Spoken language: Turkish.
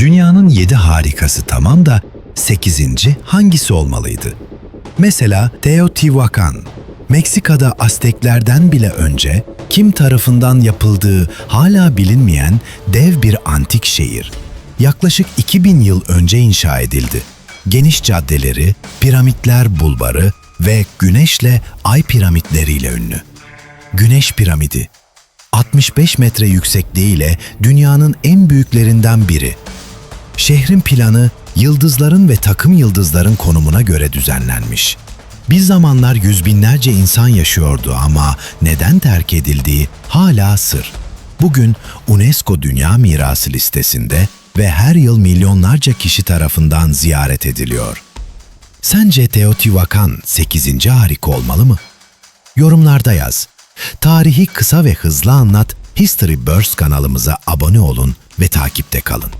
Dünyanın yedi harikası tamam da sekizinci hangisi olmalıydı? Mesela Teotihuacan, Meksika'da Azteklerden bile önce kim tarafından yapıldığı hala bilinmeyen dev bir antik şehir. Yaklaşık 2000 yıl önce inşa edildi. Geniş caddeleri, piramitler bulvarı ve güneşle ay piramitleriyle ünlü. Güneş piramidi 65 metre yüksekliğiyle dünyanın en büyüklerinden biri. Şehrin planı yıldızların ve takım yıldızların konumuna göre düzenlenmiş. Bir zamanlar yüz binlerce insan yaşıyordu ama neden terk edildiği hala sır. Bugün UNESCO Dünya Mirası listesinde ve her yıl milyonlarca kişi tarafından ziyaret ediliyor. Sence Teotihuacan 8. harika olmalı mı? Yorumlarda yaz. Tarihi kısa ve hızlı anlat History Burst kanalımıza abone olun ve takipte kalın.